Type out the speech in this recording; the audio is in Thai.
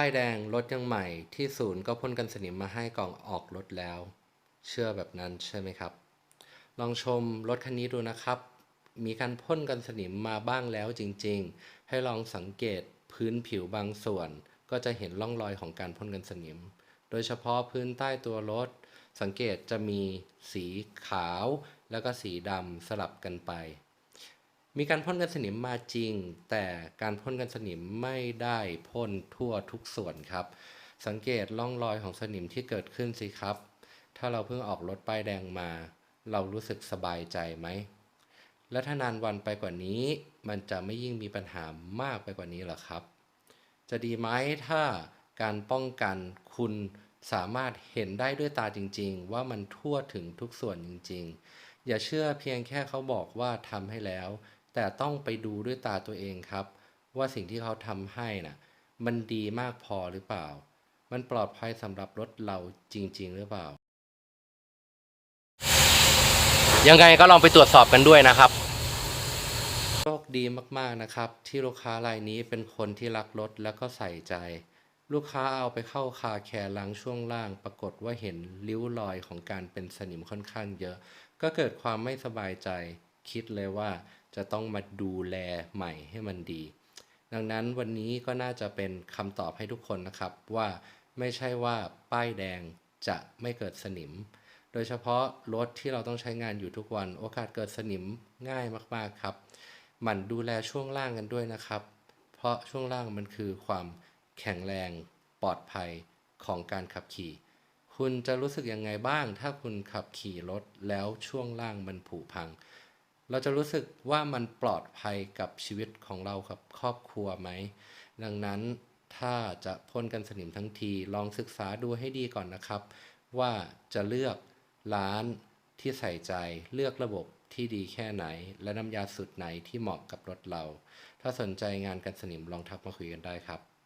ป้ายแดงรถยังใหม่ที่ศูนย์ก็พ่นกันสนิมมาให้ก่อนออกรถแล้ว เชื่อแบบนั้นใช่ไหมครับ ลองชมรถคันนี้ดูนะครับ มีการพ่นกันสนิมมาบ้างแล้วจริง ๆ ให้ลองสังเกตพื้นผิวบางส่วน ก็จะเห็นร่องรอยของการพ่นกันสนิม โดยเฉพาะพื้นใต้ตัวรถ สังเกตจะมีสีขาว แล้วก็สีดำสลับกันไป มีการพ่นกันสนิมมาจริง แต่การพ่นกันสนิมไม่ได้พ่นทั่วทุกส่วนครับ สังเกตร่องรอยของสนิมที่เกิดขึ้นสิครับ ถ้าเราเพิ่งออกรถป้ายแดงมา เรารู้สึกสบายใจไหม และถ้านานวันไปกว่านี้ มันจะไม่ยิ่งมีปัญหามากไปกว่านี้หรอครับ จะดีไหมถ้าการป้องกันคุณสามารถเห็นได้ด้วยตาจริง ๆ ว่ามันทั่วถึงทุกส่วนจริง ๆ อย่าเชื่อเพียงแค่เขาบอกว่าทำให้แล้ว แต่ต้องไปดูด้วยตาตัวเองครับ ว่าสิ่งที่เขาทำให้น่ะมันดีมากพอหรือเปล่า มันปลอดภัยสำหรับรถเราจริง ๆ หรือเปล่า ยังไงก็ลองไปตรวจสอบกันด้วยนะครับโชคดีมากๆนะครับ ที่ลูกค้ารายนี้เป็นคนที่รักรถแล้วก็ใส่ใจ ลูกค้าเอาไปเข้าคาแคร์ล้างช่วงล่าง ปรากฏว่าเห็นริ้วรอยของการเป็นสนิมค่อนข้างเยอะ ก็เกิดความไม่สบายใจ คิดเลยว่าจะต้องมาดูแลใหม่ให้มันดี ดังนั้นวันนี้ก็น่าจะเป็นคำตอบให้ทุกคนนะครับว่าไม่ใช่ว่าป้ายแดงจะไม่เกิดสนิม โดยเฉพาะรถที่เราต้องใช้งานอยู่ทุกวัน โอกาสเกิดสนิมง่ายมากๆครับ หมั่นดูแลช่วงล่างกันด้วยนะครับ เพราะช่วงล่างมันคือความแข็งแรงปลอดภัยของการขับขี่ คุณจะรู้สึกยังไงบ้าง ถ้าคุณขับขี่รถแล้วช่วงล่างมันผุพัง เราจะรู้สึกว่ามันปลอดภัยกับชีวิตของเรากับครอบครัวไหม ดังนั้นถ้าจะพ่นกันสนิมทั้งทีลองศึกษาดูให้ดีก่อนนะครับ ว่าจะเลือกร้านที่ใส่ใจเลือกระบบที่ดีแค่ไหน และน้ำยาสูตรไหนที่เหมาะกับรถเรา ถ้าสนใจงานกันสนิมลองทักมาคุยกันได้ครับ